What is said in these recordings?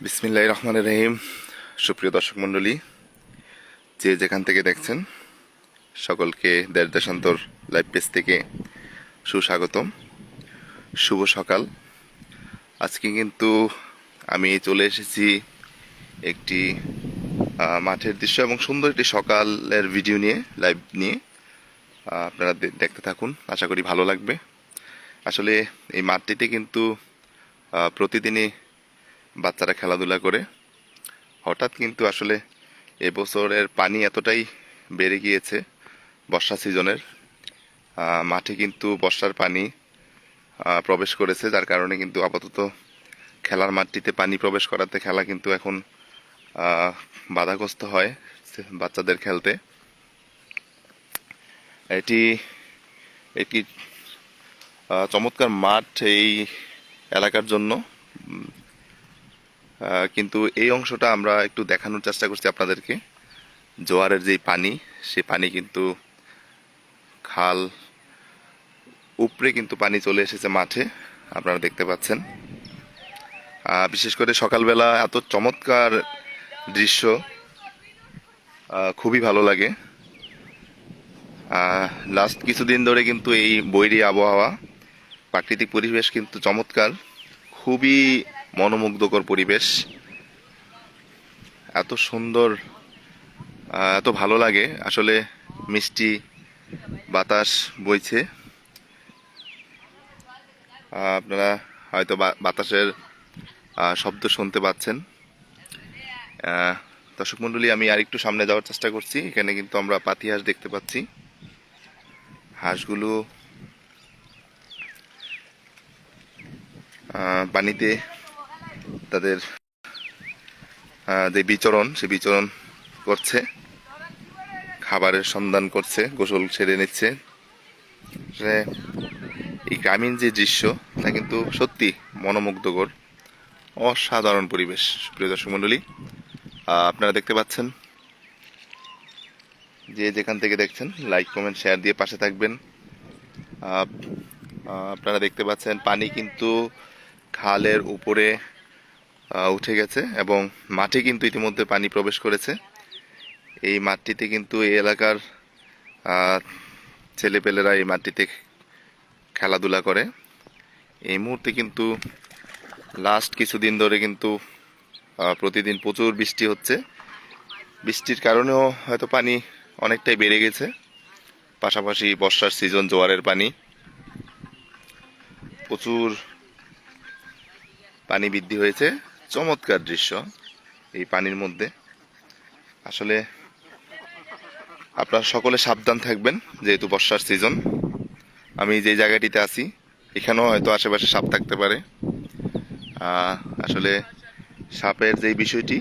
বিসমিল্লাহ রহমান রহিম। সুপ্রিয় দর্শক মণ্ডলী, যে যেখান থেকে দেখছেন, সকলকে দেড় দেশান্তর লাইভ পেজ থেকে সুস্বাগতম। শুভ সকাল। আজকে কিন্তু আমি চলে এসেছি একটি মাঠের দৃশ্য এবং সুন্দর একটি সকালের ভিডিও নিয়ে, লাইভ নিয়ে। আপনারা দেখতে থাকুন, আশা করি ভালো লাগবে। আসলে এই মাঠটিতে কিন্তু প্রতিদিনই বাচ্চারা খেলাধুলা করে। হঠাৎ কিন্তু আসলে এবছরের পানি এতটাই বেড়ে গিয়েছে বর্ষা সিজনের। মাঠে কিন্তু বর্ষার পানি প্রবেশ করেছে, যার কারণে কিন্তু আপাতত খেলার মাঠটিতে পানি প্রবেশ করাতে খেলা কিন্তু এখন বাধাগ্রস্ত হয় বাচ্চাদের খেলতে। এটি একটি চমৎকার মাঠ এই এলাকার জন্য। কিন্তু এই অংশটা আমরা একটু দেখানোর চেষ্টা করছি আপনাদেরকে। জোয়ারের যেই পানি সেই পানি কিন্তু খাল উপরে কিন্তু পানি চলে এসেছে মাঠে, আপনারা দেখতে পাচ্ছেন। বিশেষ করে সকালবেলা এত চমৎকার দৃশ্য খুবই ভালো লাগে। লাস্ট কিছুদিন ধরে কিন্তু এই বৈরী আবহাওয়া, প্রাকৃতিক পরিবেশ কিন্তু চমৎকার, খুবই মনোমুগ্ধকর পরিবেশ। এত সুন্দর এত ভালো লাগে। আসলে মিষ্টি বাতাস বইছে। আপনারা হয়তো বাতাসের শব্দ শুনতে পাচ্ছেন। দর্শক মণ্ডলী, আমি আরেকটু সামনে যাওয়ার চেষ্টা করছি। এখানে কিন্তু আমরা পাতি হাঁস দেখতে পাচ্ছি। হাঁসগুলো পানিতে তাদের যে বিচরণ, সে বিচরণ করছে, খাবারের সন্ধান করছে, গোসল ছেড়ে নিচ্ছে। এই গ্রামীণ যে দৃশ্য, তা কিন্তু সত্যি মনোমুগ্ধকর, অসাধারণ পরিবেশ। প্রিয় দর্শক মণ্ডলী আপনারা দেখতে পাচ্ছেন, যে যেখান থেকে দেখছেন লাইক কমেন্ট শেয়ার দিয়ে পাশে থাকবেন। আপনারা দেখতে পাচ্ছেন, পানি কিন্তু খালের উপরে উঠে গেছে এবং মাঠে কিন্তু ইতিমধ্যে পানি প্রবেশ করেছে। এই মাঠটিতে কিন্তু এই এলাকার ছেলেপেলেরা এই মাঠটিতে খেলাধুলা করে। এই মুহূর্তে কিন্তু লাস্ট কিছুদিন ধরে কিন্তু প্রতিদিন প্রচুর বৃষ্টি হচ্ছে। বৃষ্টির কারণেও হয়তো পানি অনেকটাই বেড়ে গেছে। পাশাপাশি বর্ষার সিজন জোয়ারের পানি। প্রচুর পানি বৃদ্ধি হয়েছে। চমৎকার দৃশ্য এই পানির মধ্যে। আসলে আপনারা সকলে সাবধান থাকবেন যেহেতু বর্ষার সিজন আমি যে জায়গাটিতে আছি, এখানেও হয়তো আশেপাশে সাপ থাকতে পারে। আসলে সাপের যে বিষয়টি,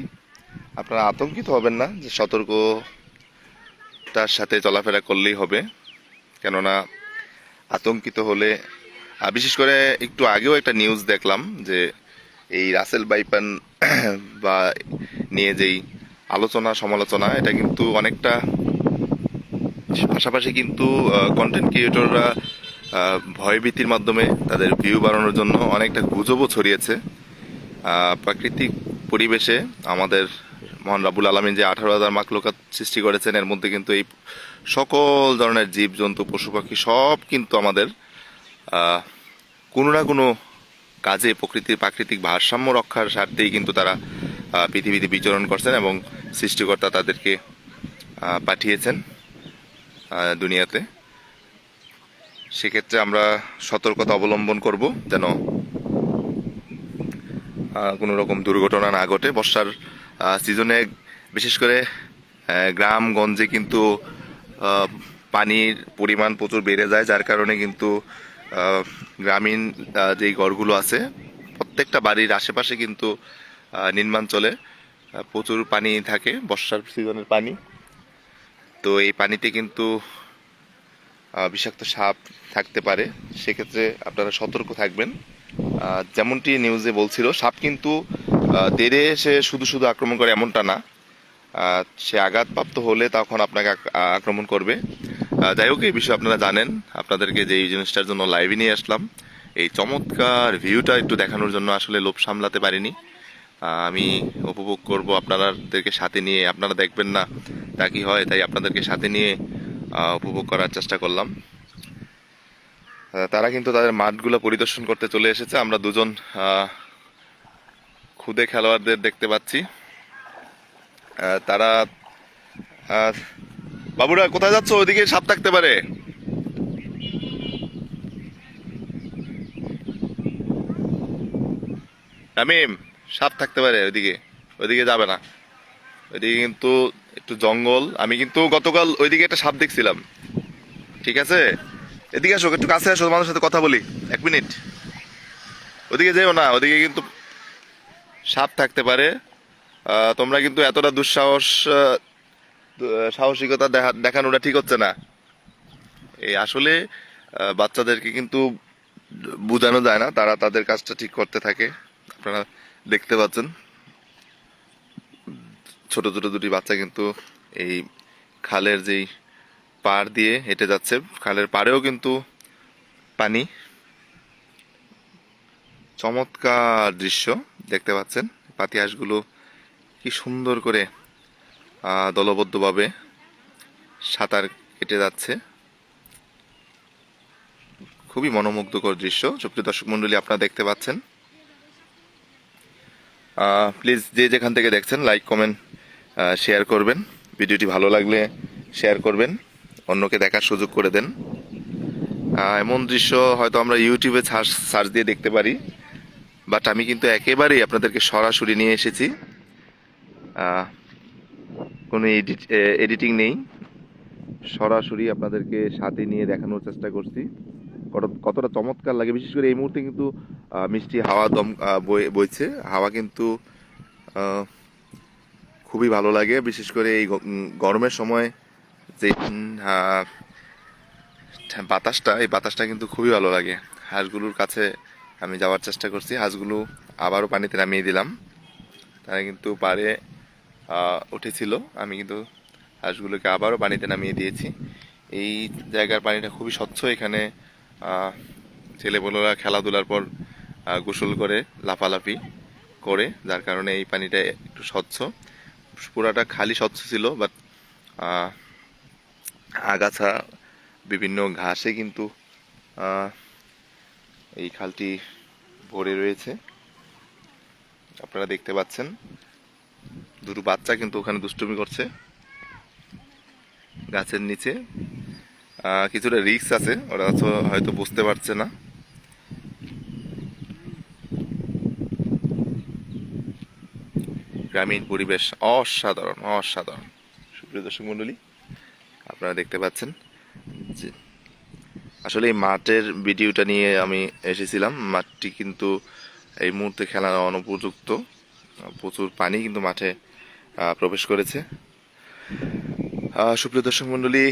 আপনারা আতঙ্কিত হবেন না যে সতর্কতার সাথে চলাফেরা করলেই হবে। কেননা আতঙ্কিত হলে বিশেষ করে একটু আগেও একটা নিউজ দেখলাম যে এই রাসেল বাইপান বা নিয়ে যেই আলোচনা, সমালোচনা, এটা কিন্তু অনেকটা পাশাপাশি কিন্তু কন্টেন্ট ক্রিয়েটররা ভয়ভীতির মাধ্যমে তাদের ভিউ বাড়ানোর জন্য অনেকটা গুজবও ছড়িয়েছে। প্রাকৃতিক পরিবেশে আমাদের মহান রাবুল আলমিন যে আঠারো হাজার মাকলুকাত সৃষ্টি করেছেন, এর মধ্যে কিন্তু এই সকল ধরনের জীব জন্তু পশু পাখি সব কিন্তু আমাদের কোনো না কোনো কাজে প্রকৃতির প্রাকৃতিক ভারসাম্য রক্ষার স্বার্থেই কিন্তু তারা পৃথিবীতে বিচরণ করছেন এবং সৃষ্টিকর্তা তাদেরকে পাঠিয়েছেন দুনিয়াতে। সেক্ষেত্রে আমরা সতর্কতা অবলম্বন করব যেন কোনো রকম দুর্ঘটনা না ঘটে। বর্ষার সিজনে বিশেষ করে গ্রামগঞ্জে কিন্তু পানির পরিমাণ প্রচুর বেড়ে যায়, যার কারণে কিন্তু গ্রামীণ যেই ঘরগুলো আছে প্রত্যেকটা বাড়ির আশেপাশে কিন্তু আহ, নির্মাঞ্চলে আহ, প্রচুর পানি থাকে বর্ষার সিজনের পানি। তো এই পানিতে কিন্তু বিষাক্ত সাপ থাকতে পারে। সেক্ষেত্রে আপনারা সতর্ক থাকবেন। যেমনটি নিউজে বলছিল সাপ কিন্তু তেড়ে এসে শুধু শুধু আক্রমণ করে এমনটা না। সে আঘাতপ্রাপ্ত হলে তখন আপনাকে আক্রমণ করবে। যাই হোক, এই বিষয়ে আপনারা জানেন। আপনাদেরকে যে এই জিনিসটার জন্য লাইভে নিয়ে আসলাম। এই চমৎকার ভিউটা একটু দেখানোর জন্য আসলে লোভ সামলাতে পারিনি। আমি উপভোগ করব আপনাদেরকে সাথে নিয়ে। আপনারা দেখবেন না তা কি হয়, তাই আপনাদেরকে সাথে নিয়ে উপভোগ করার চেষ্টা করলাম। তারা কিন্তু তাদের মাঠগুলো পরিদর্শন করতে চলে এসেছে। আমরা দুজন খুদে খেলোয়াড়দের দেখতে পাচ্ছি। তারা বাবুরা, কোথায় যাচ্ছ? ওইদিকে সাপ থাকতে পারে। তামিম সাপ থাকতে পারে ওইদিকে। ওইদিকে যাবে না। ওইদিকে কিন্তু একটু জঙ্গল। আমি কিন্তু গতকাল ওইদিকে একটা সাপ দেখছিলাম। ঠিক আছে? এদিকে আসো, একটু কাছে আসো, তোমাদের সাথে কথা বলি। এক মিনিট। ওদিকে যেও না, ওদিকে কিন্তু সাপ থাকতে পারে। তোমরা কিন্তু এতটা দুঃসাহস সাহসিকতা দেখা- দেখানোটা ঠিক হচ্ছে না। এই আসলে বাচ্চাদেরকে কিন্তু বোঝানো যায় না, তারা তাদের কাজটা ঠিক করতে থাকে। আপনারা দেখতে পাচ্ছেন। ছোট ছোট দুটি বাচ্চা কিন্তু এই খালের যেই পাড় দিয়ে হেঁটে যাচ্ছে, খালের পাড়েও কিন্তু পানি। চমৎকার দৃশ্য, দেখতে পাচ্ছেন। পাতি হাঁসগুলো কি সুন্দর করে দলবদ্ধভাবে সাঁতার কেটে যাচ্ছে। খুবই মনোমুগ্ধকর দৃশ্য। সুপ্রিয় দর্শক মন্ডলী আপনারা দেখতে পাচ্ছেন। প্লিজ যে যেখান থেকে দেখছেন লাইক কমেন্ট শেয়ার করবেন। ভিডিওটি ভালো লাগলে শেয়ার করবেন। অন্যকে দেখার সুযোগ করে দেন। এমন দৃশ্য হয়তো আমরা ইউটিউবে সার্চ সার্চ দিয়ে দেখতে পারি বাট আমি কিন্তু একেবারেই আপনাদেরকে সরাসরি নিয়ে এসেছি। কোনো এডিট এডিটিং নেই। সরাসরি আপনাদেরকে সাথে নিয়ে দেখানোর চেষ্টা করছি। কত- কতটা চমৎকার লাগে। বিশেষ করে এই মুহূর্তে কিন্তু মিষ্টি হাওয়া দম বইছে। হাওয়া কিন্তু খুবই ভালো লাগে। বিশেষ করে এই গরমের সময় যে বাতাসটা এই বাতাসটা কিন্তু খুবই ভালো লাগে। হাঁসগুলোর কাছে আমি যাওয়ার চেষ্টা করছি। হাঁসগুলো আবারও পানিতে নামিয়ে দিলাম। তারা কিন্তু আহ, উঠেছিল। আমি কিন্তু হাঁসগুলোকে আবারও পানিতে নামিয়ে দিয়েছি। এই জায়গার পানিটা খুবই স্বচ্ছ। এখানে ছেলেপুলেরা খেলাধুলার পর গোসল করে, লাফালাফি করে, যার কারণে এই পানিটা একটু স্বচ্ছ। পুরাটা খালি স্বচ্ছ ছিল বাট আগাছা, বিভিন্ন ঘাসে কিন্তু এই খালটি ভরে রয়েছে। আপনারা দেখতে পাচ্ছেন। দুটো বাচ্চা কিন্তু ওখানে দুষ্টুমি করছে। গাছের নিচে। কিছুটা রিস্ক আছে, ওরা হয়তো বুঝতে পারছে না। গ্রামীণ পরিবেশ অসাধারণ অসাধারণ। সুপ্রিয় দর্শক মণ্ডলী, আপনারা দেখতে পাচ্ছেন যে আসলে এই মাঠের ভিডিওটা নিয়ে আমি এসেছিলাম। মাঠটি কিন্তু এই মুহূর্তে খেলার অনুপযুক্ত। প্রচুর পানি কিন্তু মাঠে প্রবেশ করেছে। সুপ্রিয় দর্শক মণ্ডলী,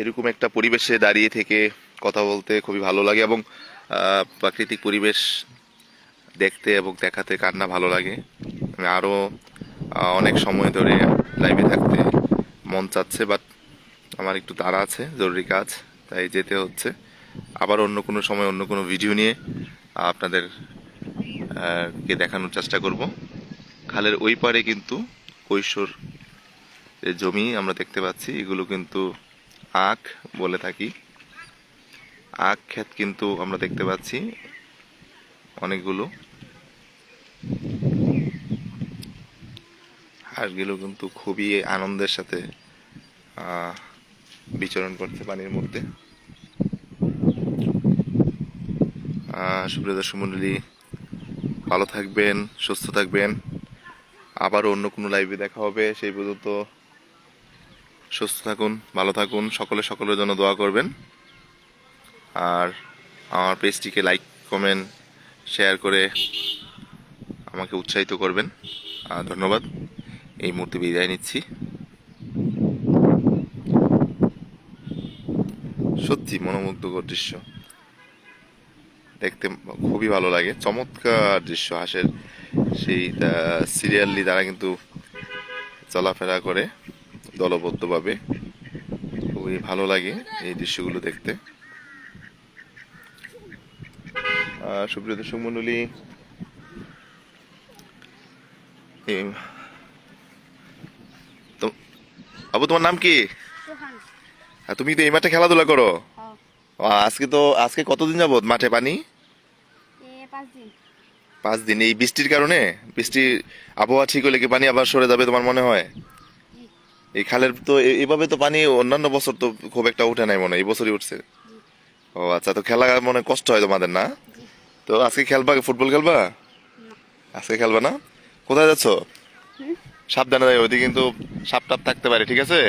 এরকম একটা পরিবেশে দাঁড়িয়ে থেকে কথা বলতে খুবই ভালো লাগে এবং প্রাকৃতিক পরিবেশ দেখতে এবং দেখাতে কান্না ভালো লাগে। আমি আরও অনেক সময় ধরে লাইভে থাকতে মন চাচ্ছে বাট আমার একটু তাড়া আছে, জরুরি কাজ, তাই যেতে হচ্ছে। আবার অন্য কোনো সময় অন্য কোনো ভিডিও নিয়ে আপনাদের কে দেখানোর চেষ্টা করব। খালের ওই পারে কিন্তু কৈশোর যে জমি আমরা দেখতে পাচ্ছি। এগুলো কিন্তু আখ বলে থাকি। আখ ক্ষেত কিন্তু আমরা দেখতে পাচ্ছি অনেকগুলো। হাঁসগুলো কিন্তু খুবই আনন্দের সাথে বিচরণ করছে পানির মধ্যে। সুপ্রিয় দর্শক মণ্ডলী ভালো থাকবেন, সুস্থ থাকবেন। আবারও অন্য কোনো লাইভে দেখা হবে সেই পর্যন্ত সুস্থ থাকুন ভালো থাকুন সকলে সকলের জন্য দোয়া করবেন। আর আমার পেজটিকে লাইক কমেন্ট শেয়ার করে আমাকে উৎসাহিত করবেন। আহ, ধন্যবাদ এই মুহূর্তে বিদায় নিচ্ছি। সত্যি মনোমুগ্ধকর দৃশ্য। দেখতে খুবই ভালো লাগে চমৎকার দৃশ্য হাঁসের সেই সিরিয়ালি তারা কিন্তু চলাফেরা করে দলবদ্ধভাবে। খুবই ভালো লাগে এই দৃশ্যগুলো দেখতে। সুপ্রিয় দর্শক মণ্ডলী আবু তোমার নাম কি? তুমি তো এই মাঠে খেলাধুলা করো? আজকে তো আজকে কতদিন যাবত মাঠে পানি? পাঁচ দিন। পাঁচ দিন। এই বৃষ্টির কারণে বৃষ্টির আবহাওয়া ঠিক হলে কি পানি আবার সরে যাবে তোমার মনে হয়? এই খালের তো এভাবে তো পানি অন্যান্য বছর তো খুব একটা উঠে নাই মনে হয় এই বছরই উঠছে। ও আচ্ছা তো খেলা মনে কষ্ট হয় তোমাদের না? তো আজকে খেলবা ফুটবল খেলবা? আজকে খেলবা না? কোথায় যাচ্ছ? সাবধানে যাই ওইদিকে কিন্তু সাপ টাপ থাকতে পারে ঠিক আছে?